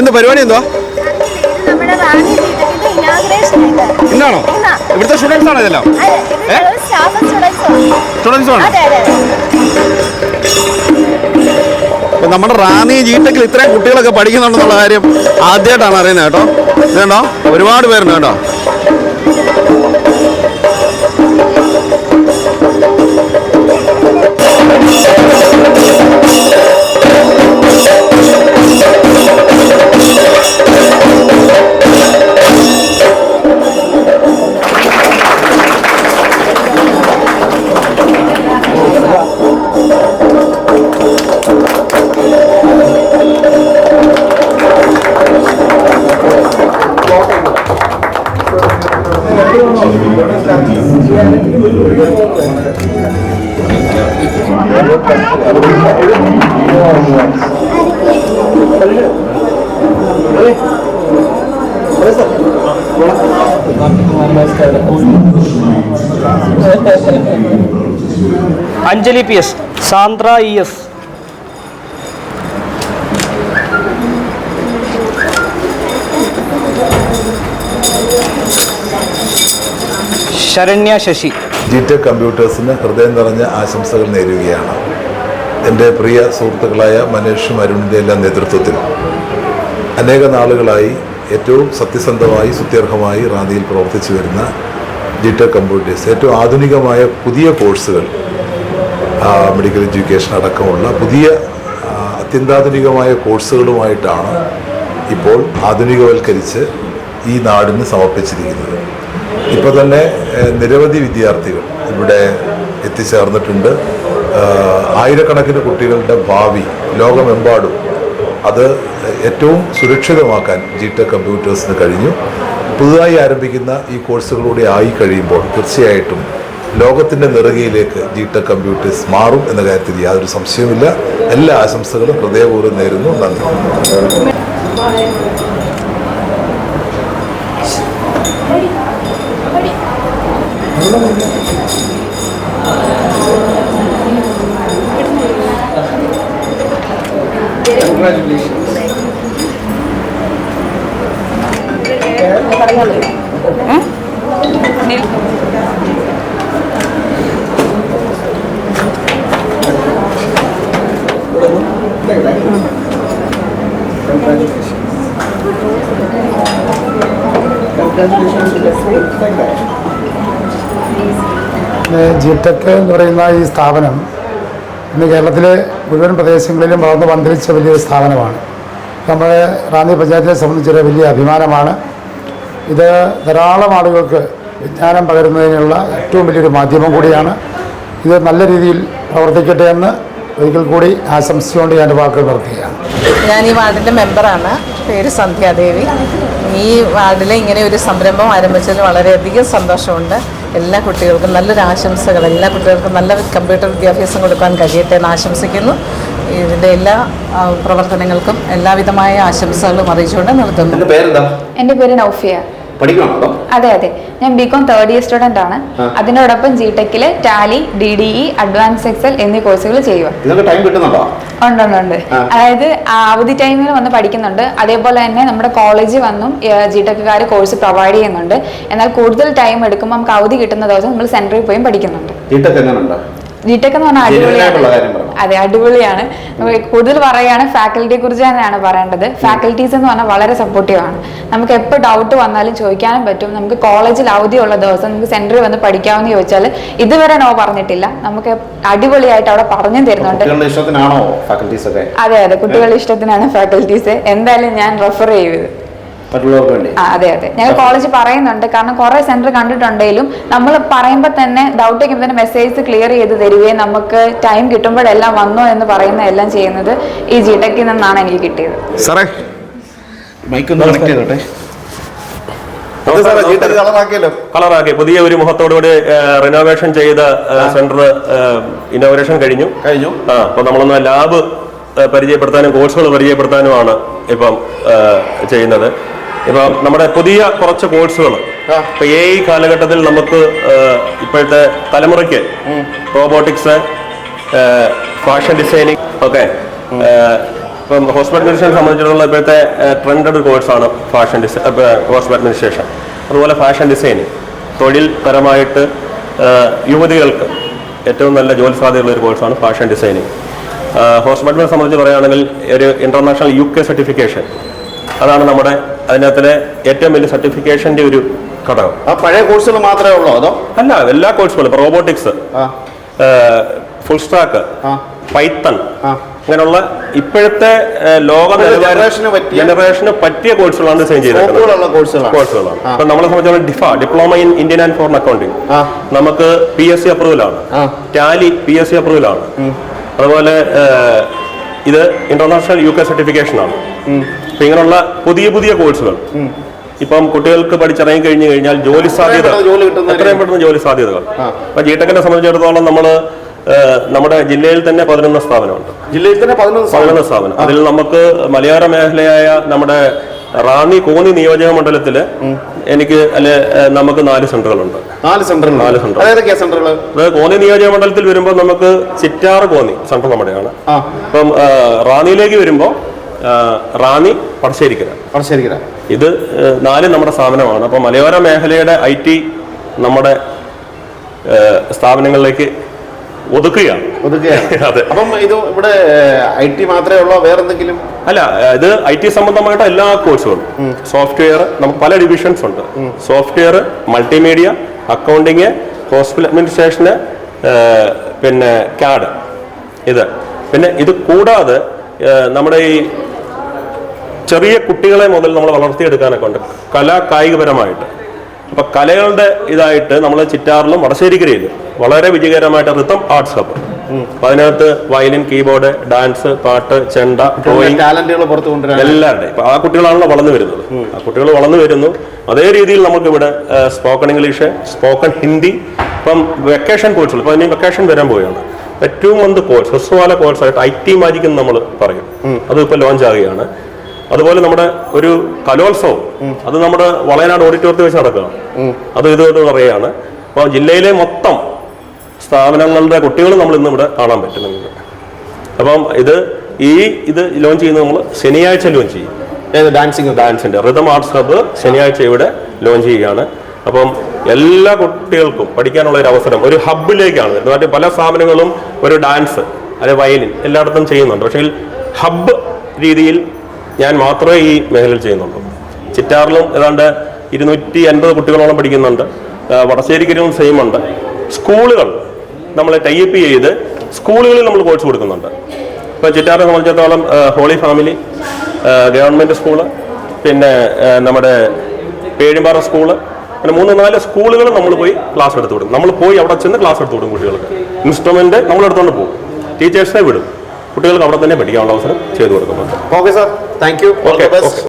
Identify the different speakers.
Speaker 1: ഇന്ന് പരിപാടി എന്തുവാ?
Speaker 2: ആയിട്ട്
Speaker 1: ഇന്നാണോ?
Speaker 2: ഇന്നാ.
Speaker 1: ഇവിടുത്തെ സ്റ്റുഡൻസ് ആണോ ഇതെല്ലാം?
Speaker 2: സ്റ്റുഡൻസും
Speaker 1: ആണോ.
Speaker 2: അതെ
Speaker 1: നമ്മുടെ റാണി ജീട്ടക്കിൽ ഇത്രയും കുട്ടികളൊക്കെ പഠിക്കുന്നുണ്ടെന്നുള്ള കാര്യം ആദ്യമായിട്ടാണ് അറിയുന്നത് കേട്ടോ. ഇതുണ്ടോ? ഒരുപാട് പേരുണ്ട് കേട്ടോ.
Speaker 3: Anjali P S Sandra E S. Saranya Sasi.
Speaker 4: G Tec കമ്പ്യൂട്ടേഴ്സിന് ഹൃദയം നിറഞ്ഞ ആശംസകൾ നേരുകയാണ്. എന്റെ പ്രിയ സുഹൃത്തുക്കളായ മനേഷും അരുണിന്റെ എല്ലാം നേതൃത്വത്തിൽ. അനേക നാളുകളായി ഏറ്റവും സത്യസന്ധമായി സുത്യർഹമായി റാന്നിയിൽ പ്രവർത്തിച്ചു വരുന്ന ജിറ്റർ കമ്പ്യൂട്ടേഴ്സ്. ഏറ്റവും ആധുനികമായ പുതിയ കോഴ്സുകൾ മെഡിക്കൽ എഡ്യൂക്കേഷൻ അടക്കമുള്ള പുതിയ അത്യന്താധുനികമായ കോഴ്സുകളുമായിട്ടാണ് ഇപ്പോൾ ആധുനികവൽക്കരിച്ച് ഈ നാടിന് സമർപ്പിച്ചിരിക്കുന്നത്. ഇപ്പോൾ തന്നെ നിരവധി വിദ്യാർത്ഥികൾ ഇവിടെ എത്തിച്ചേർന്നിട്ടുണ്ട്. ആയിരക്കണക്കിന് കുട്ടികളുടെ ഭാവി ലോകമെമ്പാടും അത് ഏറ്റവും സുരക്ഷിതമാക്കാൻ ജി ടെക് കമ്പ്യൂട്ടേഴ്സിന് കഴിഞ്ഞു. പുതുതായി ആരംഭിക്കുന്ന ഈ കോഴ്സുകളുടെ ആയി കഴിയുമ്പോൾ തീർച്ചയായിട്ടും ലോകത്തിന്റെ നെറുകയിലേക്ക് ജി ടെക് കമ്പ്യൂട്ടേഴ്സ് മാറും എന്ന കാര്യത്തിൽ യാതൊരു സംശയവുമില്ല. എല്ലാ ആശംസകളും ഹൃദയപൂർവം നേരുന്നു. നന്ദി.
Speaker 5: ജി ടെക് എന്ന് പറയുന്ന ഈ സ്ഥാപനം ഇന്ന് കേരളത്തിലെ മുഴുവൻ പ്രദേശങ്ങളിലും വളർന്നു പന്തലിച്ച വലിയൊരു സ്ഥാപനമാണ്. നമ്മുടെ റാന്നി പഞ്ചായത്തിനെ സംബന്ധിച്ചൊരു വലിയ അഭിമാനമാണ്. ഇത് ധാരാളം ആളുകൾക്ക് വിജ്ഞാനം പകരുന്നതിനുള്ള ഏറ്റവും വലിയൊരു മാധ്യമം കൂടിയാണ്. ഇത് നല്ല രീതിയിൽ പ്രവർത്തിക്കട്ടെ എന്ന് ഒരിക്കൽ കൂടി ആശംസിച്ചുകൊണ്ട് ഞാൻ വാക്കുകൾ നിർത്തുകയാണ്.
Speaker 6: ഞാൻ ഈ വാർഡിന്റെ മെമ്പറാണ്. പേര് സന്ധ്യാദേവി. ഈ വാർഡിൽ ഇങ്ങനെ ഒരു സംരംഭം ആരംഭിച്ചതിൽ വളരെയധികം സന്തോഷമുണ്ട്. എല്ലാ കുട്ടികൾക്കും നല്ലൊരു ആശംസകൾ. എല്ലാ കുട്ടികൾക്കും നല്ല കമ്പ്യൂട്ടർ വിദ്യാഭ്യാസം കൊടുക്കാൻ കഴിയട്ടെ എന്ന് ആശംസിക്കുന്നു. ഇതിന്റെ എല്ലാ പ്രവർത്തനങ്ങൾക്കും എല്ലാവിധമായ ആശംസകളും അറിയിച്ചുകൊണ്ട് നിർത്തുന്നു.
Speaker 1: എന്റെ
Speaker 7: പേര് നൗഫിയ.
Speaker 1: പഠിക്കണോ അതെ?
Speaker 7: അതെ ഞാൻ ബികോം തേർഡ് ഇയർ സ്റ്റുഡന്റ് ആണ്. അതിനോടൊപ്പം G ടെക്കിൽ Tally D D E advance Excel എന്നീ കോഴ്സുകൾ ചെയ്യുക
Speaker 1: ടൈം കിട്ടുന്നുണ്ടോ?
Speaker 7: ഉണ്ട് ഉണ്ട് ഉണ്ട്. അതായത് അവധി ടൈമിൽ വന്ന് പഠിക്കുന്നുണ്ട്. അതേപോലെ തന്നെ നമ്മുടെ കോളേജിൽ വന്നും ജി ടെക്കുകാർ കോഴ്സ് പ്രൊവൈഡ് ചെയ്യുന്നുണ്ട്. എന്നാൽ കൂടുതൽ ടൈം എടുക്കുമ്പോൾ നമുക്ക് അവധി കിട്ടുന്ന ദിവസം നമ്മൾ സെന്ററിൽ പോയി പഠിക്കുന്നുണ്ട്.
Speaker 1: ജീട്ടൊക്കെ എങ്ങനെയുണ്ടോ
Speaker 7: ജി ടെക് എന്ന് പറഞ്ഞാൽ അടിപൊളിയാണ് അതെ അടിപൊളിയാണ്. കൂടുതൽ പറയുകയാണ് ഫാക്കൽറ്റിയെ കുറിച്ച് തന്നെയാണ് പറയേണ്ടത്. ഫാക്കൽറ്റീസ് എന്ന് പറഞ്ഞാൽ വളരെ സപ്പോർട്ടീവ് ആണ്. നമുക്ക് എപ്പോൾ ഡൗട്ട് വന്നാലും ചോദിക്കാനും പറ്റും. നമുക്ക് കോളേജിൽ അവധി ഉള്ള ദിവസം നമുക്ക് സെന്ററിൽ വന്ന് പഠിക്കാമെന്ന് ചോദിച്ചാൽ ഇതുവരെ നോ പറഞ്ഞിട്ടില്ല. നമുക്ക് അടിപൊളിയായിട്ട് അവിടെ പറഞ്ഞു തരുന്നുണ്ട്. അതെ അതെ കുട്ടികളുടെ ഇഷ്ടത്തിനാണ് ഫാക്കൽറ്റീസ് എന്തായാലും ഞാൻ റെഫർ ചെയ്തത് ആ, അതെ അതെ. ഞങ്ങൾ കോളേജ് പറയുന്നുണ്ട്. കാരണം കുറെ സെന്റർ കണ്ടിട്ടുണ്ടെങ്കിലും നമ്മൾ പറയുമ്പോൾ തന്നെ ഡൗട്ട് വയ്ക്കുമ്പോൾ തന്നെ മെസ്സേജ് ക്ലിയർ ചെയ്ത് തരികയും നമുക്ക് ടൈം കിട്ടുമ്പോഴെല്ലാം വന്നോ എന്ന് പറയുന്ന എല്ലാം ചെയ്യുന്നത് ഈ ജി ടെക്കിൽ നിന്നാണ് എനിക്ക് കിട്ടിയത്.
Speaker 1: സാറേ മൈക്ക് ഒന്ന് കണക്ട് ചെയ്തോട്ടെ.
Speaker 8: കളറാക്കി. പുതിയ ഒരു മുഖത്തോടുകൂടി റിനോവേഷൻ ചെയ്ത സെന്റർ ഇന്നോവേഷൻ കഴിഞ്ഞു.
Speaker 1: കഴിഞ്ഞു.
Speaker 8: ആ അപ്പൊ നമ്മളൊന്ന് ലാബ് പരിചയപ്പെടുത്താനും കോഴ്സുകൾ പരിചയപ്പെടുത്താനുമാണ് ഇപ്പം ചെയ്യുന്നത്. ഇപ്പം നമ്മുടെ പുതിയ കുറച്ച് കോഴ്സുകൾ ഇപ്പൊ ഈ കാലഘട്ടത്തിൽ നമുക്ക് ഇപ്പോഴത്തെ തലമുറയ്ക്ക് റോബോട്ടിക്സ് ഫാഷൻ ഡിസൈനിങ് ഒക്കെ ഇപ്പം ഹോസ്പിറ്റൽ അഡ്മിനിസ്ട്രേഷൻ സംബന്ധിച്ചിടത്തോളം ഇപ്പോഴത്തെ ട്രെൻഡഡ് കോഴ്സാണ് ഫാഷൻ ഡിസൈൻ ഹോസ്പിറ്റൽ അഡ്മിനിസ്ട്രേഷൻ. അതുപോലെ ഫാഷൻ ഡിസൈനിങ്. തൊഴിൽ പരമായിട്ട് യുവതികൾക്ക് ഏറ്റവും നല്ല ജോലി സാധ്യതയുള്ള ഒരു കോഴ്സാണ് ഫാഷൻ ഡിസൈനിങ്. ഹോസ്പിറ്റൽ അഡ്മിനെ സംബന്ധിച്ച് പറയുകയാണെങ്കിൽ ഒരു ഇന്റർനാഷണൽ യു കെ സർട്ടിഫിക്കേഷൻ. അതാണ് നമ്മുടെ അതിനകത്തിലെ ഏറ്റവും വലിയ സർട്ടിഫിക്കേഷന്റെ ഒരു ഘടകം.
Speaker 1: ആ പഴയ കോഴ്സുകൾ മാത്രമേ ഉള്ളൂ അതോ?
Speaker 8: അല്ല എല്ലാ കോഴ്സുകളും റോബോട്ടിക്സ് ഫുൾ സ്റ്റാക്ക്. പൈത്തൺ. അങ്ങനെയുള്ള ഇപ്പോഴത്തെ ലോക
Speaker 1: ജനറേഷന് പറ്റിയ-
Speaker 8: കോഴ്സുകളാണ് ഡിസൈൻ ചെയ്തിരിക്കുന്നത്.
Speaker 1: കോഴ്സുകളാണ്.
Speaker 8: ഇപ്പൊ നമ്മളെ സംബന്ധിച്ചിടത്തോളം ഡിഫ diploma in Indian and foreign accounting. നമുക്ക് പി എസ് സി അപ്രൂവലാണ്. ടാലി പി എസ് സി അപ്രൂവലാണ് അതുപോലെ ഇത് ഇന്റർനാഷണൽ യു കെ സർട്ടിഫിക്കേഷൻ ആണ്. അപ്പൊ ഇങ്ങനെയുള്ള പുതിയ പുതിയ കോഴ്സുകൾ. ഇപ്പം കുട്ടികൾക്ക് പഠിച്ചിറങ്ങി കഴിഞ്ഞു കഴിഞ്ഞാൽ ജോലി സാധ്യത എത്രയും പെട്ടെന്ന് ജോലി സാധ്യതകൾ. അപ്പൊ ജിടെക്കിനെ സംബന്ധിച്ചിടത്തോളം നമ്മൾ നമ്മുടെ ജില്ലയിൽ തന്നെ പതിനൊന്ന് സ്ഥാപനമുണ്ട്.
Speaker 1: ജില്ലയിൽ തന്നെ പതിനൊന്ന്
Speaker 8: സ്ഥാപനം. അതിൽ നമുക്ക് മലയോര മേഖലയായ നമ്മുടെ റാന്നി കോന്നി നിയോജക മണ്ഡലത്തിൽ എനിക്ക് അല്ലെ നമുക്ക് നാല് സെന്ററുകളുണ്ട്.
Speaker 1: നാല് സെന്ററുകൾ.
Speaker 8: നാല്
Speaker 1: സെന്ററുകൾ.
Speaker 8: അത് കോന്നി നിയോജക മണ്ഡലത്തിൽ വരുമ്പോൾ നമുക്ക് ചിറ്റാറ് കോന്നി സെന്റർ നമ്മുടെയാണ്.
Speaker 1: അപ്പം
Speaker 8: ഇപ്പം റാന്നിയിലേക്ക് വരുമ്പോൾ റാന്നി പടശ്ശേരിക്കര.
Speaker 1: പടശ്ശേരിക്കര.
Speaker 8: ഇത് നാല് നമ്മുടെ സ്ഥാപനമാണ്. അപ്പോൾ മലയോര മേഖലയുടെ ഐ ടി നമ്മുടെ സ്ഥാപനങ്ങളിലേക്ക് ഒതുക്കുകയാണ്.
Speaker 1: ഒതുക്കുകയാണ്.
Speaker 8: അതെ.
Speaker 1: അപ്പം ഇത് ഇവിടെ ഐ ടി മാത്രമേ ഉള്ളോ? വേറെന്തെങ്കിലും?
Speaker 8: അല്ല ഇത് ഐ ടി സംബന്ധമായിട്ട് എല്ലാ കോഴ്സുകളും. സോഫ്റ്റ്വെയർ നമുക്ക് പല ഡിവിഷൻസ് ഉണ്ട്. സോഫ്റ്റ്വെയർ മൾട്ടിമീഡിയ അക്കൗണ്ടിങ് ഹോസ്പിറ്റൽ അഡ്മിനിസ്ട്രേഷന് പിന്നെ കാഡ്. ഇത്. പിന്നെ ഇത് കൂടാതെ നമ്മുടെ ഈ ചെറിയ കുട്ടികളെ മുതൽ നമ്മൾ വളർത്തിയെടുക്കാനൊക്കെ ഉണ്ട് കല കായികപരമായിട്ട്. അപ്പൊ കലകളുടെ ഇതായിട്ട് നമ്മൾ ചിറ്റാറിലും വടശ്ശേരിക്കരയിലും വളരെ വിജയകരമായിട്ട് റിത്തം ആർട്സ് ഹബ് അപ്പൊ അതിനകത്ത് വയലിൻ കീബോർഡ് ഡാൻസ് പാട്ട് ചെണ്ട ഡ്രോയിങ് എല്ലാവരുടെയും. ഇപ്പൊ ആ കുട്ടികളാണല്ലോ വളർന്നു വരുന്നത്. ആ കുട്ടികൾ വളർന്നു വരുന്നു. അതേ രീതിയിൽ നമുക്ക് ഇവിടെ സ്പോക്കൺ ഇംഗ്ലീഷ് സ്പോക്കൺ ഹിന്ദി ഇപ്പം വെക്കേഷൻ കോഴ്സുകൾ ഇപ്പൊ ഇനി വെക്കേഷൻ വരാൻ പോവുകയാണ്. ഏറ്റവും മന്ത് കോഴ്സ് ഹ്രസ്വകാല കോഴ്സായിട്ട് ഐ ടി മാജിക് എന്ന് നമ്മൾ പറയും. അത് ഇപ്പൊ ലോഞ്ച് ആകുകയാണ് അതുപോലെ നമ്മുടെ ഒരു കലോത്സവം അത് നമ്മുടെ വളയനാട് ഓഡിറ്റോറിയത്തിൽ വെച്ച് നടക്കുക. അത് ഇതുകൊണ്ട് പറയുകയാണ് അപ്പോൾ ജില്ലയിലെ മൊത്തം സ്ഥാപനങ്ങളുടെ കുട്ടികൾ നമ്മൾ ഇന്ന് ഇവിടെ കാണാൻ പറ്റുന്നുണ്ട്. അപ്പം ഇത് ഈ ഇത് ലോഞ്ച് ചെയ്യുന്നത് നമ്മൾ ശനിയാഴ്ച ലോഞ്ച് ചെയ്യും.
Speaker 1: ഡാൻസിങ്
Speaker 8: ഡാൻസിന്റെ റിതം ആർട്സ് ഹബ് ശനിയാഴ്ച ഇവിടെ ലോഞ്ച് ചെയ്യുകയാണ്. അപ്പം എല്ലാ കുട്ടികൾക്കും പഠിക്കാനുള്ള ഒരു അവസരം ഒരു ഹബ്ബിലേക്കാണ് വരുന്നത്. മറ്റേ പല സ്ഥാപനങ്ങളും ഒരു ഡാൻസ് അല്ലെ വയലിൻ എല്ലായിടത്തും ചെയ്യുന്നുണ്ട്. പക്ഷേ ഹബ്ബ് രീതിയിൽ ഞാൻ മാത്രമേ ഈ മേഖലയിൽ ചെയ്യുന്നുള്ളൂ. ചിറ്റാറിലും ഏതാണ്ട് ഇരുന്നൂറ്റി അൻപത് കുട്ടികളോളം പഠിക്കുന്നുണ്ട്. വടശ്ശേരിക്കരും സെയിം ഉണ്ട്. സ്കൂളുകൾ നമ്മൾ ടൈപ്പ് ചെയ്ത് സ്കൂളുകളിൽ നമ്മൾ കോഴ്സ് കൊടുക്കുന്നുണ്ട്. ഇപ്പോൾ ചിറ്റാറിനെ സംബന്ധിച്ചിടത്തോളം ഹോളി ഫാമിലി ഗവൺമെന്റ് സ്കൂൾ പിന്നെ നമ്മുടെ പേഴിമ്പാറ സ്കൂൾ പിന്നെ മൂന്ന് നാല് സ്കൂളുകൾ നമ്മൾ പോയി ക്ലാസ് എടുത്തു കൊടുക്കും നമ്മൾ പോയി അവിടെ ചെന്ന് ക്ലാസ് എടുത്തു കൊടുക്കും കുട്ടികൾക്ക്. ഇൻസ്ട്രുമെന്റ് നമ്മൾ എടുത്തുകൊണ്ട് പോകും ടീച്ചേഴ്സിനെ വിടും. കുട്ടികൾക്ക് അവിടെ തന്നെ പഠിക്കാനുള്ള അവസരം ചെയ്തു കൊടുക്കുന്നുണ്ട്.
Speaker 1: Okay sir thank you best